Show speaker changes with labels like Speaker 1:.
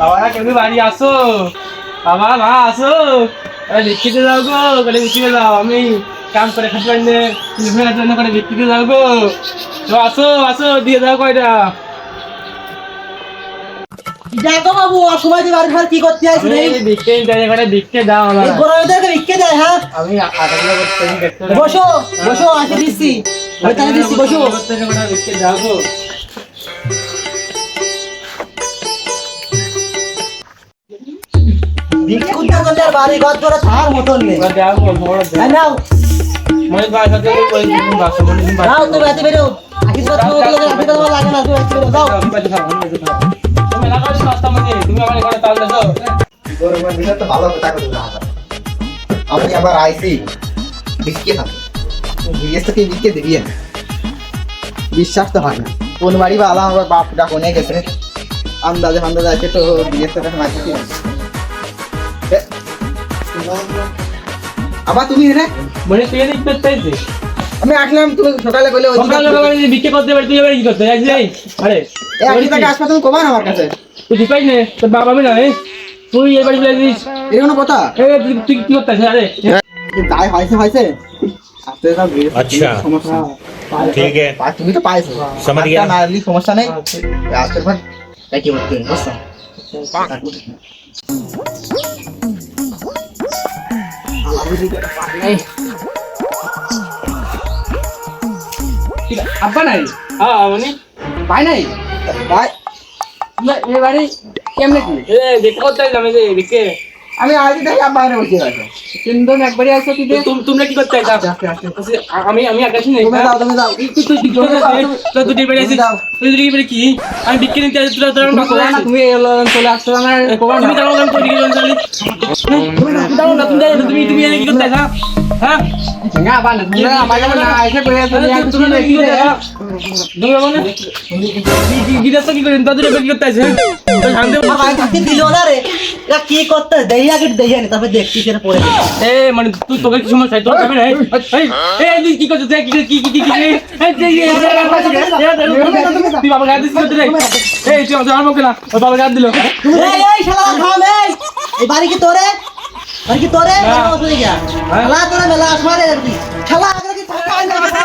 Speaker 1: বাবা কেমনি বাড়ি আসো। বাবা মা আসো। আরে বিক্রিতে যাও গো করে বিক্রিতে যাও। আমি কাম করে খাতে পারলে তুমি জন্য করে বিক্রিতে যাও গো। তো আসো আসো দিয়ে দাও কয়টা।
Speaker 2: দেখো বাবু অসময় তুই বাড়ি কি করতে
Speaker 1: বিক্রি দেয় করে বিক্রি দাও আমার।
Speaker 2: এই গরমে দেয় হ্যাঁ?
Speaker 1: আমি আটাগুলো করতে
Speaker 2: বসো বসো আসে দিচ্ছি। আমি বসো।
Speaker 1: করতে করে বিক্রি দাও গো।
Speaker 2: আর বাড়ি ঘর মতন নেই। নাও। নাও তুমি এতে বেরো। লাগে না তুমি যাও।
Speaker 1: তুমি আমার তাল
Speaker 3: না আমি আবার আইসি বিস্কে থাকে থেকে দিবি বিশ্বাস তো হয় না। কোন বাড়ি বা আলাম আবার বাপ ডাক অনেক গেছে। আন্দাজে আন্দাজে আছে তো থেকে মারছি কি? আবার তুমি রে
Speaker 1: মানে তুই এদিক করতে চাইছিস
Speaker 3: আমি আসলাম তুমি সকালে কইলে ওই
Speaker 1: সকাল সকাল যদি বিক্রি করতে পারি তুই এবার কি করতে যাই যাই আরে
Speaker 3: এই টাকা আসবা তুমি কবা না আমার কাছে
Speaker 1: তুই দিপাই নে তোর বাবা আমি জানে তুই এবার বলে দিস
Speaker 3: এই কোনো কথা
Speaker 1: এ তুই তুই কি করতে আছিস আরে
Speaker 3: তাই হয়েছে হয়েছে আস্তে সব
Speaker 4: আচ্ছা।
Speaker 3: সমস্যা
Speaker 4: ठीक है
Speaker 3: পা- তুমি তো পাইছো
Speaker 4: समझ गया।
Speaker 3: হাতটা নাড়লি সমস্যা নেই আজকের পর একই করতে হবে বুঝছো
Speaker 2: আব্বা নাই?
Speaker 1: হ্যাঁ মানে?
Speaker 2: ভাই নাই?
Speaker 3: ভাই।
Speaker 2: এবারে কেমনে কি?
Speaker 1: দেখতে করতে যে বিক্রি
Speaker 3: আমি আজ দেখি এনে বসে আছে।
Speaker 2: তিনজন একবারে আসো কি
Speaker 1: তুমি তোমরা কি করতে চাইছো আমি আমি আকাশ নেই।
Speaker 3: তুমি যাও তুমি যাও।
Speaker 1: তুই তুই তুই তুই তুই বেড়ে আছিস তুই তুই বেড়ে কি? আমি বিক্রি নিতে আসি তোরা তোরা
Speaker 2: না তুমি চলে আসছো আমার
Speaker 1: তুমি দাঁড়াও আমি কই দিকে চলি। তুমি দাঁড়াও না তুমি দাঁড়াও তুমি তুমি কি করতে আছো হ্যাঁ?
Speaker 2: না বানা তুমি আমার না এসে কই আছো
Speaker 1: তুমি তুমি কি করতে আছো তুমি কি গিদাস কি কি করতে আছে
Speaker 2: দিল না রে কি করতে দেই আগে দেই আনি তারপর দেখছি সেটা পড়ে
Speaker 1: এ মানে তুই তোকে কি সমস্যা তোর যাবে না এই তুই কি করছিস দেখ কি কি কি কি কি তুই বাবা গায়ে দিস করতে এই তুই আমার মুখে না ওই বাবা গায়ে দিল
Speaker 2: এই এই শালা থাম এই এই বাড়ি কি তোরে বাড়ি কি তোরে মেলা আসলে গিয়া মেলা মেলা আসমারে শালা আগে